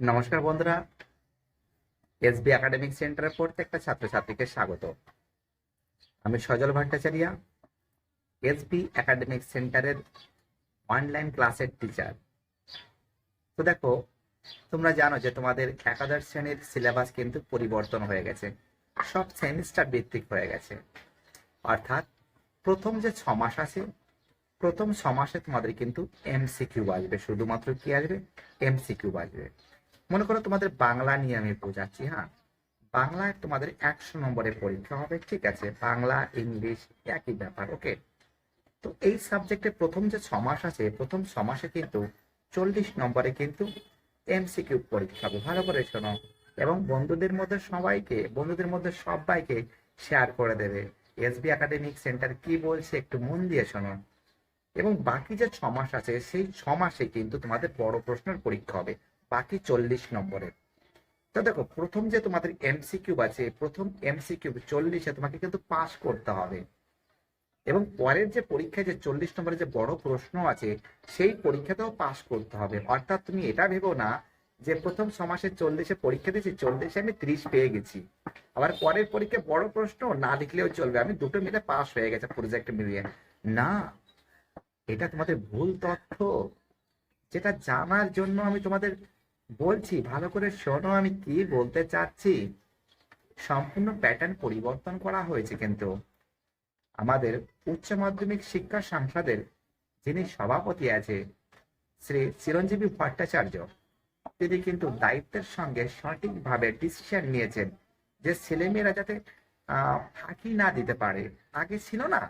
নমস্কার বন্ধুরা। SB academic সেন্টারের প্রত্যেকটা ছাত্রছাত্রীকে স্বাগত। আমি সজল ভট্টাচার্য, এসবি একাডেমিক সেন্টারের অনলাইন ক্লাসের টিচার তো দেখো, তোমরা জানো যে তোমাদের একাদশ শ্রেণির সিলেবাস কিন্তু পরিবর্তন হয়ে গেছে। সব সেমিস্টার ভিত্তিক হয়ে গেছে। অর্থাৎ প্রথম যে ছ মাস আছে, প্রথম ছ মাসে তোমাদের কিন্তু এমসিকিউ আসবে। শুধুমাত্র কি আসবে? এমসিকিউ আসবে। মনে করো তোমাদের বাংলা নিয়ে আমি বোঝাচ্ছি হ্যাঁ? বাংলায় তোমাদের একশো নম্বরের পরীক্ষা হবে, ঠিক আছে? বাংলা, ইংলিশ একই ব্যাপার, ওকে? তো এই সাবজেক্টে প্রথম যে ছমাস আছে, প্রথম ছমাসে কিন্তু চল্লিশ নম্বরে কিন্তু এমসিকিউ পরীক্ষা হবে, ভালো করে শোনো। এবং বন্ধুদের মধ্যে সবাইকে, বন্ধুদের মধ্যে সবাইকে শেয়ার করে দেবে। এসবি একাডেমিক সেন্টার কি বলছে একটু মন দিয়ে শোনো। এবং বাকি যে ছমাস আছে, সেই ছমাসে কিন্তু তোমাদের বড় প্রশ্নের পরীক্ষা হবে। বাকি চল্লিশ নম্বরের। তো দেখো, প্রথম যে তোমাদের এমসিকিউ আছে, প্রথম এমসিকিউ চল্লিশে তোমাকে কিন্তু পাস করতে হবে। এবং পরের যে পরীক্ষায় যে চল্লিশ নম্বরের যে বড় প্রশ্ন আছে, সেই পরীক্ষাতেও পাস করতে হবে। অর্থাৎ তুমি এটা ভেবো না যে প্রথম সমাসে চল্লিশে পরীক্ষা দিয়েছি, চল্লিশে আমি ত্রিশ পেয়ে গেছি। আবার পরের পরীক্ষা বড় প্রশ্ন, না লিখলেও চলবে। আমি দুটো মিলে পাস হয়ে গেছে প্রজেক্ট মিলিয়ে। না, এটা তোমাদের ভুল তথ্য। যেটা জানার জন্য আমি তোমাদের বলছি, ভালো করে শোনো, আমি কি বলতে চাচ্ছি? সম্পূর্ণ প্যাটার্ন পরিবর্তন করা হয়েছে কিন্তু। আমাদের উচ্চ মাধ্যমিক শিক্ষা সংসদের, যিনি সভাপতি আছে, শ্রী চিরঞ্জীবী ভট্টাচার্য, তিনি কিন্তু দায়িত্বের সঙ্গে সঠিকভাবে ডিসিশন নিয়েছেন যে ছেলেমেয়েরা যাতে ফাঁকি না দিতে পারে। আগে ছিল না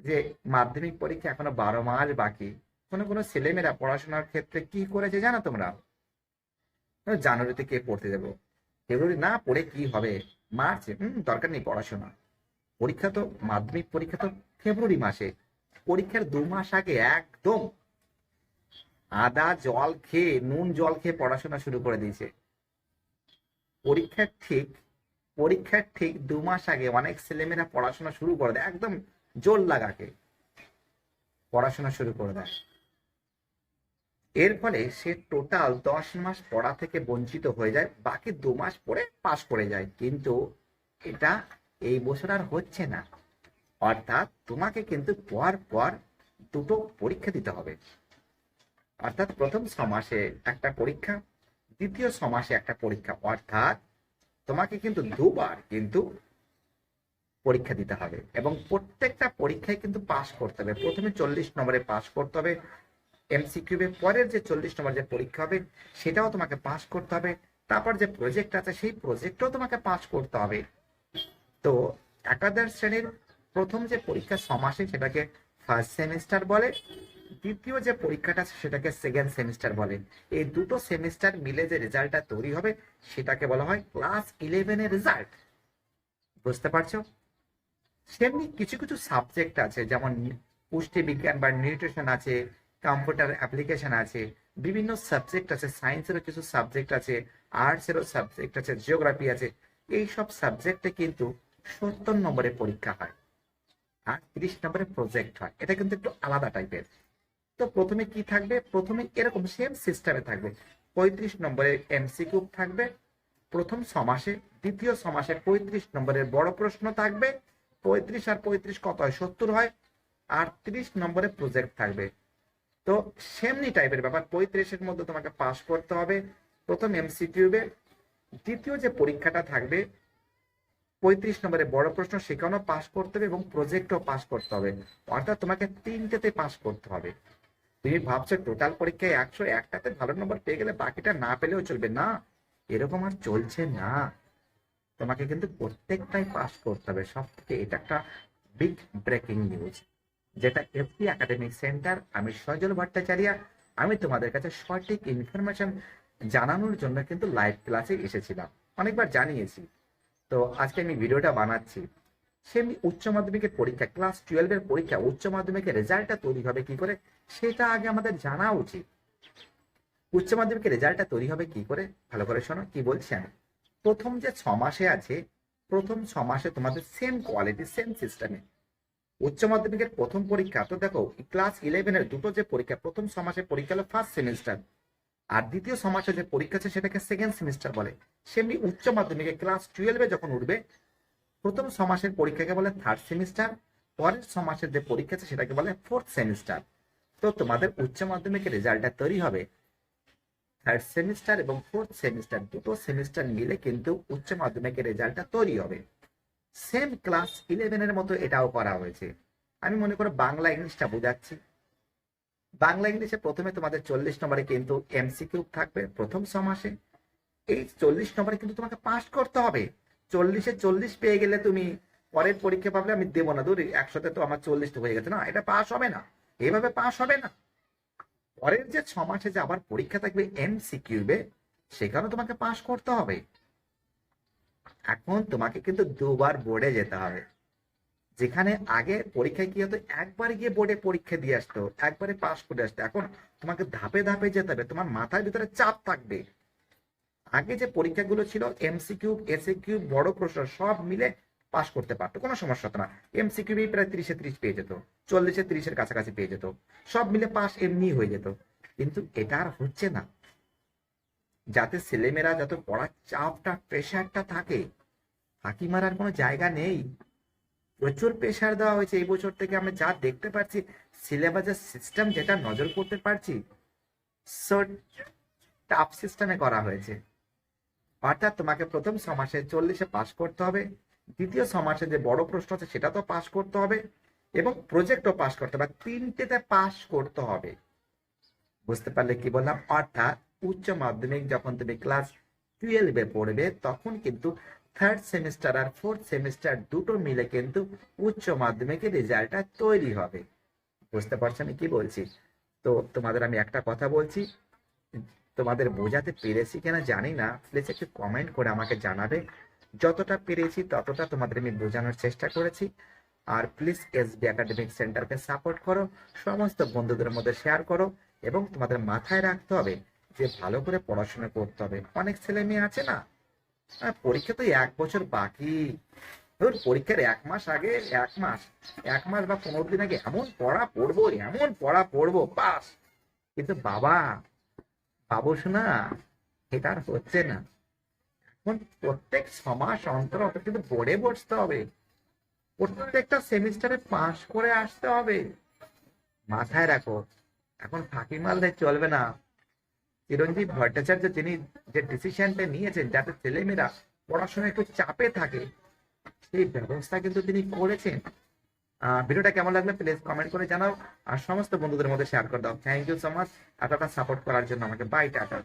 যে মাধ্যমিক পরীক্ষা এখনও বারো মাস বাকি। কোনো কোনো ছেলেমেয়েরা পড়াশোনার ক্ষেত্রে কি করেছে জানো তোমরা? জানুয়ারিতে কে পড়তে দেবো ফেব্রুয়ারি না পড়ে কি হবে? মার্চে, হুম, দরকার নেই পড়াশোনা পরীক্ষা তো, মাধ্যমিক পরীক্ষা তো ফেব্রুয়ারি মাসে। পরীক্ষার দু মাস আগে একদম আদা জল খেয়ে, নুন জল খেয়ে পড়াশোনা শুরু করে দিয়েছে। পরীক্ষার ঠিক পরীক্ষার ঠিক দু মাস আগে অনেক ছেলেমেয়েরা পড়াশোনা শুরু করে দেয়, একদম জোর লাগাকে। পড়াশোনা শুরু করে দেয়। এর ফলে সে টোটাল দশ মাস পড়া থেকে বঞ্চিত হয়ে যায়, বাকি দু মাস পরে পাশ করে যায়। কিন্তু এটা এই বছর আর হচ্ছে না। অর্থাৎ তোমাকে কিন্তু পর পর দুটো পরীক্ষা দিতে হবে। অর্থাৎ প্রথম ছ মাসে একটা পরীক্ষা, দ্বিতীয় ছ মাসে একটা পরীক্ষা। অর্থাৎ তোমাকে কিন্তু দুবার কিন্তু পরীক্ষা দিতে হবে। এবং প্রত্যেকটা পরীক্ষায় কিন্তু পাশ করতে হবে। প্রথমে চল্লিশ নম্বরে পাশ করতে হবে এমসিকিউ পরের যে চল্লিশ নম্বর যে পরীক্ষা হবে, সেটাও তোমাকে পাস করতে হবে। তারপর যে প্রজেক্ট আছে, সেই প্রজেক্টও তোমাকে পাস করতে হবে। তো একাদশ শ্রেণির প্রথম যে পরীক্ষা সমাসে সেটাকে ফার্স্ট সেমিস্টার বলে, দ্বিতীয় যে পরীক্ষাটা সেটাকে সেকেন্ড সেমিস্টার বলে। এই দুটো সেমিস্টার মিলে যে রেজাল্টটা তৈরি হবে, সেটাকে বলা হয় ক্লাস ইলেভেনের রেজাল্ট বুঝতে পারছ? সেমনি কিছু কিছু সাবজেক্ট আছে, যেমন পুষ্টি বিজ্ঞান বা নিউট্রিশন আছে কম্পিউটার অ্যাপ্লিকেশন আছে, বিভিন্ন সাবজেক্ট আছে সায়েন্সেরও কিছু সাবজেক্ট আছে আর্টসেরও সাবজেক্ট আছে জিওগ্রাফি আছে এই সব সাবজেক্টে কিন্তু সত্তর নম্বরে পরীক্ষা হয় আর তিরিশ নম্বরের প্রজেক্ট হয়। এটা কিন্তু একটু আলাদা টাইপের তো প্রথমে কি থাকবে? প্রথমে এরকম সেম সিস্টেমে থাকবে। পঁয়ত্রিশ নম্বরের এমসিকিউ থাকবে, প্রথম সমাসে দ্বিতীয় সমাসে পঁয়ত্রিশ নম্বরের বড় প্রশ্ন থাকবে, পঁয়ত্রিশ আর পঁয়ত্রিশ কত হয়? সত্তর হয়। আর তিরিশ নম্বরের প্রজেক্ট থাকবে। তো সেমনি টাইপের ব্যাপার। পঁয়ত্রিশের মধ্যে তোমাকে পাশ করতে হবে। প্রথম এমসিকিউবে দ্বিতীয় যে পরীক্ষাটা থাকবে, পঁয়ত্রিশ নম্বরে বড় প্রশ্ন, সেখানেও পাস করতে হবে এবং প্রজেক্টও পাস করতে হবে। অর্থাৎ তোমাকে তিনটেতে পাস করতে হবে। তুমি ভাবছ টোটাল পরীক্ষায় একশো, একটাতে ভালো নম্বর পেয়ে গেলে বাকিটা না পেলেও চলবে। না, এরকম আর চলছে না। তোমাকে কিন্তু প্রত্যেকটাই পাস করতে হবে। সব থেকে এটা একটা বিগ ব্রেকিং নিউজ যেটা এফপি একাডেমিক সেন্টার আমি সজল ভট্টাচার্য, আমি তোমাদের কাছে সঠিক ইনফরমেশন জানানোর জন্য কিন্তু লাইভ ক্লাসে এসেছিলাম। অনেকবার জানিয়েছি। তো আজকে আমি ভিডিওটা বানাচ্ছি। সেমনি উচ্চ মাধ্যমিকের পরীক্ষা ক্লাস টুয়েলভের পরীক্ষা, উচ্চ মাধ্যমিকের রেজাল্টটা তৈরি হবে কি করে? সেটা আগে আমাদের জানা উচিত। উচ্চ মাধ্যমিকের রেজাল্টটা তৈরি হবে কি করে? ভালো করে শোনো, কি বলছি আমি? প্রথম যে ছ মাসে আছে, প্রথম ছ মাসে তোমাদের সেম কোয়ালিটি সেম সিস্টেমে উচ্চ মাধ্যমিকের প্রথম পরীক্ষা, তো দেখো ক্লাস ইলেভেনের দুটো যে পরীক্ষা, প্রথম ছ পরীক্ষা হলো ফার্স্ট সেমিস্টার আর দ্বিতীয় সমাজে যে পরীক্ষা আছে সেটাকে সেকেন্ড সেমিস্টার বলে। সেমনি উচ্চ মাধ্যমিকে ক্লাস টুয়েলভে যখন উঠবে, প্রথম ছমাসের পরীক্ষাকে বলে থার্ড সেমিস্টার পরের ছমাসের যে পরীক্ষা আছে সেটাকে বলে ফোর্থ সেমিস্টার তো তোমাদের উচ্চ মাধ্যমিকের রেজাল্টটা তৈরি হবে থার্ড সেমিস্টার এবং ফোর্থ সেমিস্টার দুটো সেমিস্টার মিলে কিন্তু উচ্চ মাধ্যমিকের রেজাল্টটা তৈরি হবে। সেম ক্লাস ইলেভেনের মতো এটাও করা হয়েছে। আমি মনে করো বাংলা ইংলিশটা বোঝাচ্ছি। বাংলা ইংলিশে প্রথমে তোমাদের চল্লিশ নম্বরে কিন্তু এমসিকিউ থাকবে প্রথম ছমাসে। এই চল্লিশ নম্বরে কিন্তু তোমাকে পাস করতে হবে। চল্লিশে চল্লিশ পেয়ে গেলে তুমি পরের পরীক্ষা পাবলে আমি দেবো না। দূর একসাথে তো আমার চল্লিশ হয়ে গেছে না, এটা পাস হবে না। এভাবে পাস হবে না। পরের যে ছ মাসে যে আবার পরীক্ষা থাকবে এমসিকিউবে সেখানেও তোমাকে পাস করতে হবে। এখন তোমাকে কিন্তু দুবার বোর্ডে যেতে হবে। যেখানে আগে পরীক্ষায় কি হতো? একবার গিয়ে বোর্ডে পরীক্ষা দিয়ে আসতো, একবারে পাস করে আসতো। এখন তোমাকে ধাপে ধাপে যেতে হবে, তোমার মাথার ভিতরে চাপ থাকবে। আগে যে পরীক্ষাগুলো ছিল এমসি কিউব এমসিকিউ এসিকিউ বড় প্রশ্ন, সব মিলে পাস করতে পারতো, কোনো সমস্যা হতো না। এমসিকিউ প্রায় তিরিশে তিরিশ পেয়ে যেত, চল্লিশে তিরিশের কাছাকাছি পেয়ে যেত। সব মিলে পাস এমনি হয়ে যেত। কিন্তু এটা আর হচ্ছে না। যাতে ছেলেমেয়েরা যত পড়ার চাপটা প্রেশারটা থাকে ফাঁকি মারার কোনো জায়গা নেই। প্রচুর প্রেশার দেওয়া হয়েছে এই বছর থেকে। আমরা যা দেখতে পাচ্ছি সিলেবাসের সিস্টেম যেটা নজর করতে পারছি টাফ সিস্টেমে করা হয়েছে। অর্থাৎ তোমাকে প্রথম সমাসে চল্লিশে পাস করতে হবে। দ্বিতীয় সমাসে যে বড় প্রশ্ন আছে, সেটা তো পাস করতে হবে এবং প্রজেক্টও পাস করতে হবে। তিনটেতে পাস করতে হবে। বুঝতে পারলে কি বললাম? অর্থাৎ উচ্চ মাধ্যমিক যখন তুমি ক্লাস টুয়েলভে পড়বে, তখন কিন্তু থার্ড সেমিস্টার আর ফোর্থ সেমিস্টার দুটো মিলে কিন্তু উচ্চ মাধ্যমিকের রেজাল্টটা তৈরি হবে। বুঝতে পারছ আমি কি বলছি? তো তোমাদের আমি একটা কথা বলছি, তোমাদের বোঝাতে পেরেছি কিনা জানি না প্লিজ একটু কমেন্ট করে আমাকে জানাবে। যতটা পেরেছি ততটা তোমাদের আমি বোঝানোর চেষ্টা করেছি। আর প্লিজ এসবি একাডেমিক সেন্টারকে সাপোর্ট করো, সমস্ত বন্ধুদের মধ্যে শেয়ার করো, এবং তোমাদের মাথায় রাখতে হবে যে ভালো করে পড়াশোনা করতে হবে। অনেক ছেলে মেয়ে আছে না? আহ, পরীক্ষা তো এক বছর বাকি। ধর পরীক্ষার এক মাস আগে এক মাস এক মাস বা পনেরো দিন আগে এমন পড়া পড়ব এমন পড়া পড়ব পাস কিন্তু বাবা বাবু শোনা এটা আর হচ্ছে না। এখন প্রত্যেক ছমাস অন্তর অন্তর কিন্তু বোর্ডে বসতে হবে। প্রত্যেকটা সেমিস্টারে পাস করে আসতে হবে। মাথায় রাখো এখন ফাঁকি মারলে চলবে না। চিরঞ্জীব ভট্টাচার্য তিনি যে ডিসিশনটা নিয়েছেন, যাতে ছেলেমেয়েরা পড়াশোনা একটু চাপে থাকে, সেই ব্যবস্থা কিন্তু তিনি করেছেন। ভিডিওটা কেমন লাগল প্লিজ কমেন্ট করে জানাও। আর সমস্ত বন্ধুদের মধ্যে শেয়ার করে দাও। থ্যাংক ইউ সো মাচ এতটা সাপোর্ট করার জন্য আমাকে বাই টাটা।